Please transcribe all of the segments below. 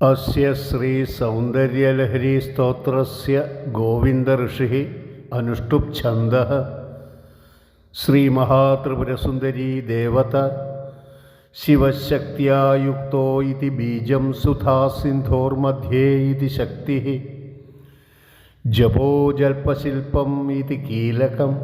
അസ്യ ശ്രീ സൗന്ദര്യലഹരി സ്തോത്രസ്യ ഗോവിന്ദ ഋഷി അനുഷ്ടുപ് ഛന്ദ ശ്രീമഹാത്രിപുരസുന്ദരീ ദേവത ശിവശക്തിയായുക്തോ ഇതി ബീജം സുധാസിന്ധോർമധ്യേ ഇതി ശക്തി ജപോ ജൽപശില്പം ഇതി കീലകം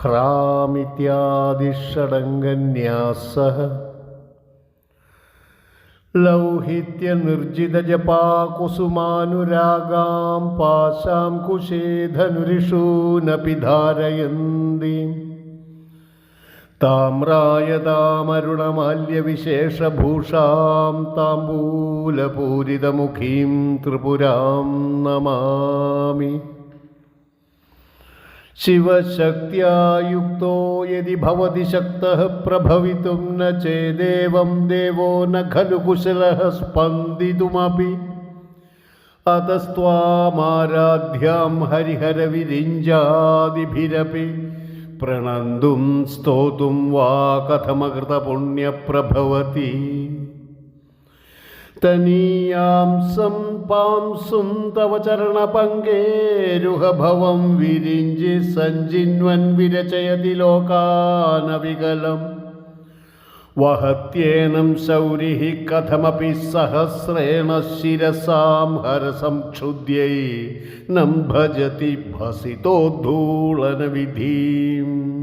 ഹ്രാമിത്യാദിഷടംഗന്യാസ ലൗഹിത്യ നിർജിത ജപാകുസുമാനുരാഗാം പാശാം കുശേധനുരിഷൂനപി ധാരയന്തി താമ്രായതാമരുണമാല്യവിശേഷഭൂഷാം താംബൂലപൂരിതമുഖീം ത്രിപുരാം നമാമി. शिवशक्त्या यदि शक्तः प्रभवितुं न चेदेवं देवो न खलु कुशलः स्पन्दितुमपि। अतस्त्वामाराध्यां हरिहरविरिञ्जादिभिरपि प्रणन्तुं स्तोतुं वा कथमकृतपुण्यप्रभवति। തനീയാംസം പാംസും തവ ചരണപങ്കേരുഹഭവം വിരിഞ്ചി സഞ്ചിന്വൻ വിരചയതി ലോകാനവികലം. വഹത്യേനം ശൗരിഃ കഥമപി സഹസ്രേണ ശിരസാം ഹരസംക്ഷുദ്ധ്യൈ നം ഭജതി ഭസിതോദ്ധൂളനവിധീം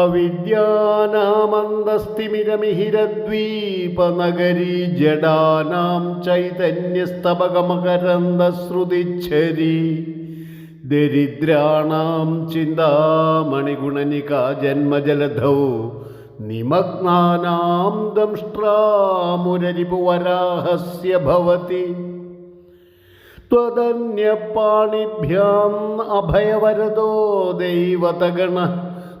अविद्यानामन्दस्तिमिरमिहिरद्वीपनगरी जडानां चैतन्यस्तबकमकरन्दश्रुतिच्छरी दरिद्राणां चिन्तामणिगुणनिका जन्मजलधौ निमग्नानां दंष्ट्रामुररिपुवराहस्य भवति त्वदन्यपाणिभ्याम् अभयवरदो दैवतगणः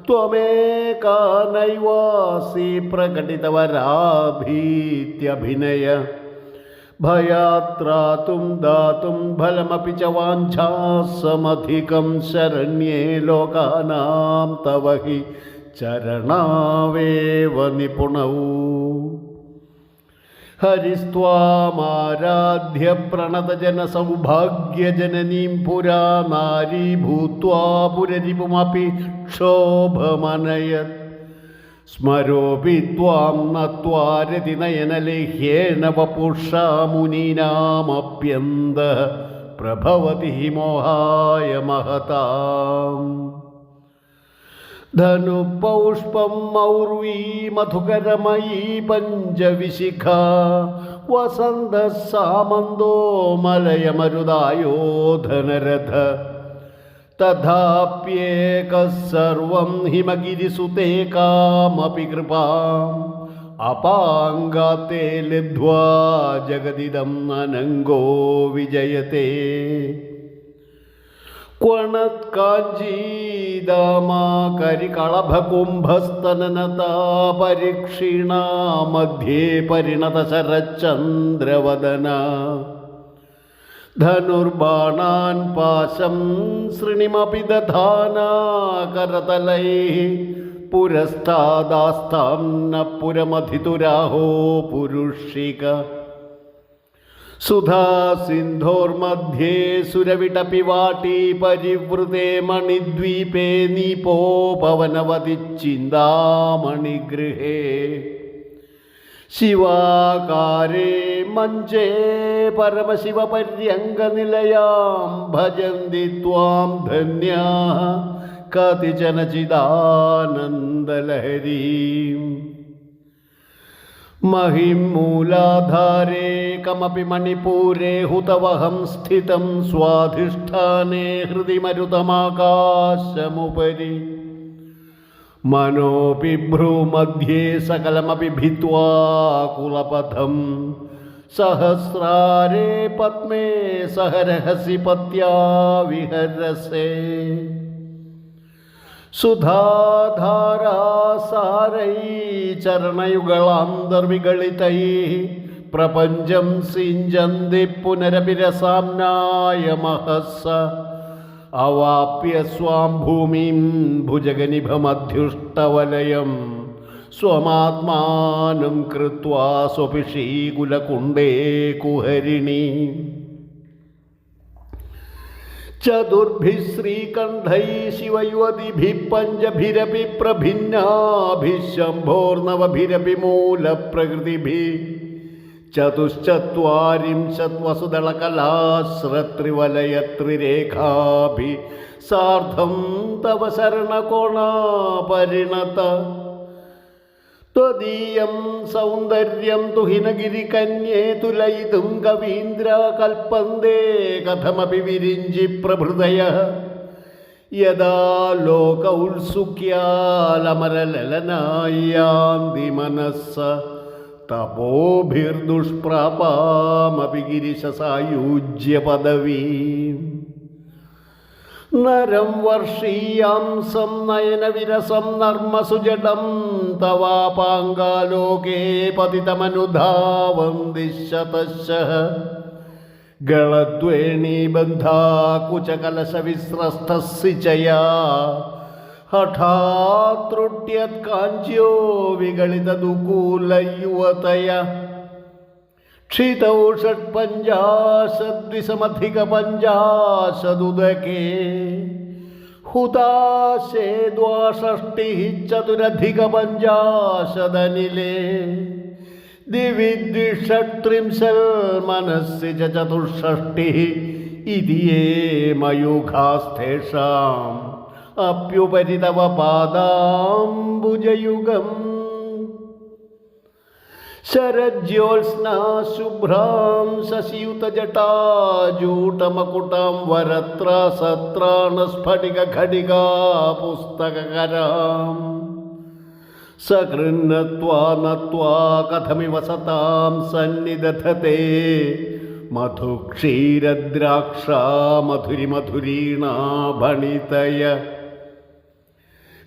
त्वमेका नैवासि प्रकटितवराभीत्यभिनय भयात्रातुं दातुं फलमपि च वाञ्छासमधिकं शरण्ये लोकानां तव हि चरणावेव निपुणौ ഹരിസ്വാമാരാധ്യ പ്രണതജന സൗഭാഗ്യജനനീം പുരാ നാരീ ഭൂത്വാ പുരരിപുമപി ക്ഷോഭമനയത് സ്മരോപി ത്വാം നത്വാരതി നയനലേഹ്യേന വപുഷാ മുനീനാമപ്യന്ത. പ്രഭവതി മോഹായ മഹതാം. ധനുപൗഷ്പം മൗർവീ മധുകരമയീ പഞ്ചവിശിഖ. വസന്ത സാമന്തോ മലയമരുതായോ ധനരഥ തഥാപ്യേകഃ സർവം ഹിമഗിരിസുതേ കാമപി കൃപാം. അപാംഗാത്തെ ലബ്ധ്വാ ജഗദിദം അനങ്കോ വിജയത്തെ. क्वणत्काञ्चीदामाकरिकळभकुम्भस्तननता परिक्षीणा मध्ये परिणतशरच्चन्द्रवदना धनुर्बाणान् पाशं सृणिमपि दधाना करतलैः पुरस्तादास्तां न पुरमधितुराहो पुरुषिका സുധാസിന്ധോർമധ്യേ സുരവിടപിവാട്ടി പരിവൃതേ മണിദ്വീപേ നീപോ പവനവതിച്ചിന്താമണിഗൃഹേ ശിവാകാരേ മഞ്ചേ പരമശിവപര്യങ്കനിലയാം ഭജന്തി ത്വാം ധന്യാ കതിചനചിദാനന്ദലഹരീം. महिं मूलाधारे कमपि मणिपूरे हुतवहं स्थितं स्वाधिष्ठाने हृदि मरुतमाकाशमुपरि मनोऽपि भ्रूमध्ये सकलमपि भित्त्वा कुलपथं सहस्रारे पद्मे सहरहसि पत्या विहरसे സുധാധാരാസാരൈ ചരണയുകളാന്തർവികളിതൈ പ്രപഞ്ചം സിഞ്ചന്തി പുനരഭിരസാംനായ മഹസ അവാപ്യ സ്വാം ഭൂമിം ഭുജഗനിഭമധ്യുഷ്ടവലയം സ്വമാത്മാനം കൃത്വാ സ്വപിഷീകുലകുണ്ടേ കുഹരിണീ. ചതുർഭിः ശ്രീകണ്ഠൈः ശിവയുവതിभिः പഞ്ചഭിരപി പ്രഭിന്നാഭിः ശംഭോർനവഭിരപി മൂലപ്രകൃതിഭിः ചതുശ്ചത്വാരിംശത് വസുദളകലാശ്രത്രിവലയത്രിരേഖാഭി സാർദ്ധം തവ ശരണകോണാപരിണത त्वदीयं सौन्दर्यं तुहिनगिरिकन्ये तुलयितुं कवीन्द्र कल्पन्ते कथमपि विरिञ्जि प्रभृतयः यदा लोक उत्सुक्यालमरललनाय्यान्ति मनस्स तपोभिर्दुष्प्रापामपि गिरिशसायुज्यपदवीम् നരം വർഷീയാംസം നയനവിരസം നർമ്മസുജടം തവാപാങ്കാലോകേ പതിതമനുധാവന്തി ശതശഃ ഗളദ്വേണീബന്ധാ കുചകലശവിസ്രസ്തസിചയാ ഹഠാത്രുട്യത് കാഞ്ചോ വിഗളിതദുകൂലയുവതയ. क्षितौ षट्पञ्चाशद्विसमधिकपञ्चाशदुदके हुताशे द्वाषष्टिः चतुरधिकपञ्चाशदनिले दिवि द्विषट्त्रिंशल् मनसि च चतुष्षष्टिः इति ये मयूखास्तेषाम्। अप्युपरि तव पादाम्बुजयुगम् ശരജ്യോത്സ്നാ ശുഭ്രാം ശശിയുതജടാജൂട്ടമകുട്ടാം വരത്ര സത്രാണസ്ഫടിക ഘടികാ പുസ്തകകരാം സകൃന്നത്വാ നത്വാ കഥമിവ സതാം സന്നിദധത്തെ മധുക്ഷീരദ്രാക്ഷ മധുരിമധുരീണാഭണിതയ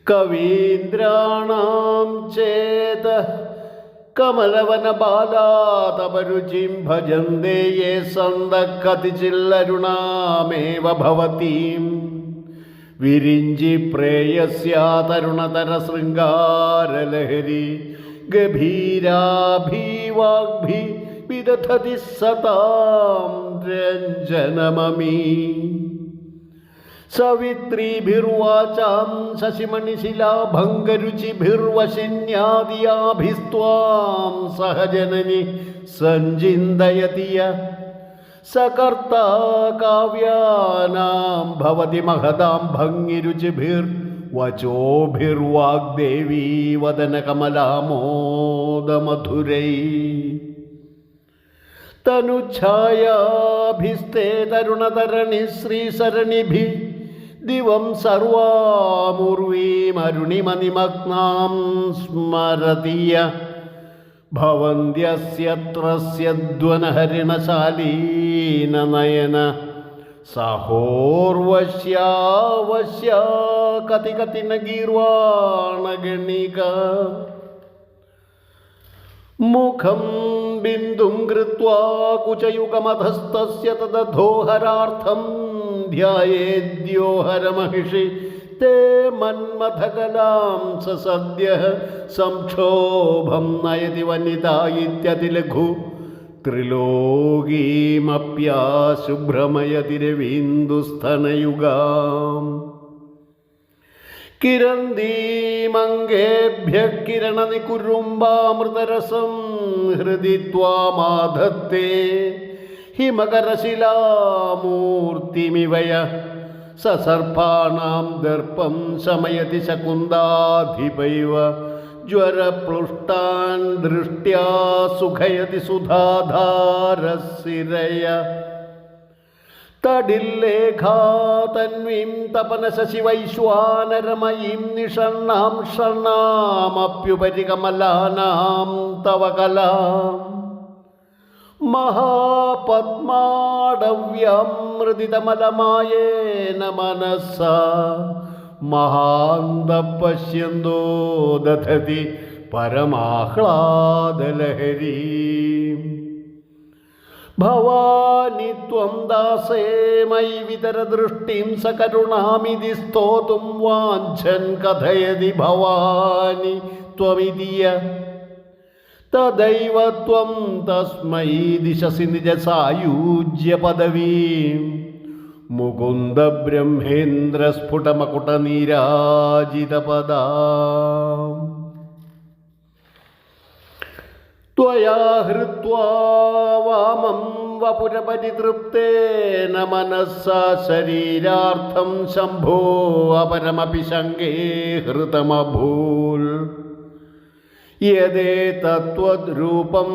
കവീന്ദ്രാണാം ചേത കമലവനബാലാതപരുചിം ഭജന്തേ യേ സന്തക്കതിചില്ലരുണാമേവ വിരിഞ്ചി പ്രേയസ്യാ തരുണതര ശൃംഗാരലഹരി ഗഭീരാഭീവാഗ്ഭി വിദധതി സതാം രഞ്ജനമമീ. सवित्रीभिर्वाचां शशिमणिशिलाभङ्गरुचिभिर्वशिन्यादियाभिस्त्वां सहजननि सञ्चिन्तयति य। सकर्ता काव्यानां भवति महदां भङ्गिरुचिभिर्वचोभिर्वाग्देवी वदनकमलामोदमधुरै। तनुच्छायाभिस्ते तरुणतरणि श्रीसरणिभिः ദിവം സർവാമുർവീമരുണിമനിമഗ്നാം സ്മരതിയ ഭവന്ത്യസ്യത്രസ്യധ്വനഹരിണശാലീനനയന സഹോർവശ്യാവശ്യ കതി കതിന ഗീർവാണഗണിക മുഖം ബിന്ദും കൃത്വാ കുചയുഗമധസ്തസ്യ തദധോഹരാർത്ഥം ध्यायेद्यो हरमहिषि ते मन्मथकलां स सद्यः संक्षोभं नयति वनिता इत्यतिलघु त्रिलोकीमप्याशुभ्रमयति रवीन्दुस्तनयुगाम् किरन्दीमङ्गेभ्यः किरणनिकुरुम्बामृतरसं हृदि त्वामाधत्ते ഹിമകരശിലാമൂർത്തിമിവയ സസർപ്പാണാം ദർപ്പം ശമയതി ശകുന്ദാധിപൈവ ജ്വരപ്ലുഷ്ടാൻ ദൃഷ്ട്യാ സുഖയതി സുധാധാരസിരയ. തടില്ലേഖാതന്വീം തപനശശിവൈശ്വാനരമയീം നിഷണ്ണാം ഷണ്ണാമപ്യുപരികമലാനാം തവ കലാം മഹാപത്മാടവ്യാമൃതിതമലമായേന മനസ മഹാന്ത പശ്യന്തോ ദധതി പരമാഹ്ലാദലഹരി. ഭവാനി ത്വം ദാസേ മൈ വിതരദൃഷ്ടിം സകരുണാമിതി സ്തോതും വാഞ്ചൻ കഥയതി ഭവാനി ത്വമിതിയ. कथयति भवानि त्वमिदीय तदैव त्वं तस्मै दिशसि निजसायुज्यपदवीं मुकुन्दब्रह्मेन्द्रस्फुटमकुटनीराजितपदा त्वया हृत्वा वामं वपुरपरितृप्तेन मनसा शरीरार्थं शम्भो अपरमपि शङ्गे हृतमभूल् യേ തത്വരൂപം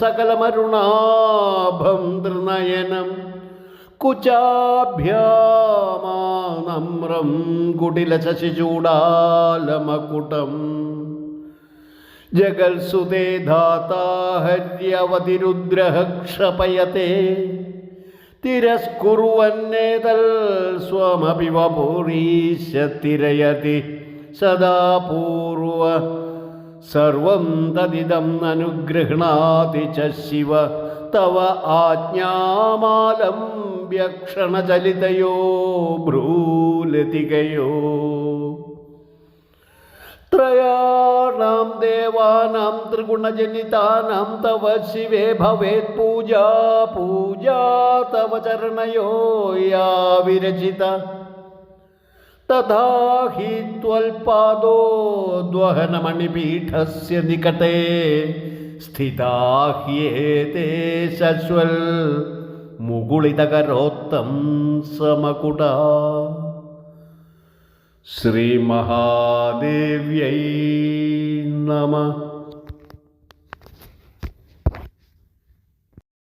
സകലമരുണാഭം തൃനയനം കുചാഭ്യമാനമ്രം കുടിലശശിചൂടാലമകുടം ജഗത്സുതേ ധാതാ തിരസ്കുറുവന്നേതൽ സ്വമഭിവപൂരീശ തിരയതി സദാ പൂർവ സർവം തദിദം അനുഗൃഹണാതി ച ശിവ. തവ ആജ്ഞാമാലംബ്യക്ഷണചലിതയോ ഭ്രൂലതികയോ. ത്രയാണാം ദേവാനാം ത്രിഗുണജനിതാനാം തവ ശിവേ ഭവേത് പൂജാ പൂജാ തവ ചരണയോ യാ വിരചിത. തഥാഹി ത്വൽപാദോദ്വഹനമണിപീഠസ്യ നികടേ സ്ഥിതാഹ്യേതേ ശശ്വൽ മുകുളിതകരോത്തം സമകുട ശ്രീമഹാദേവ്യൈ നമ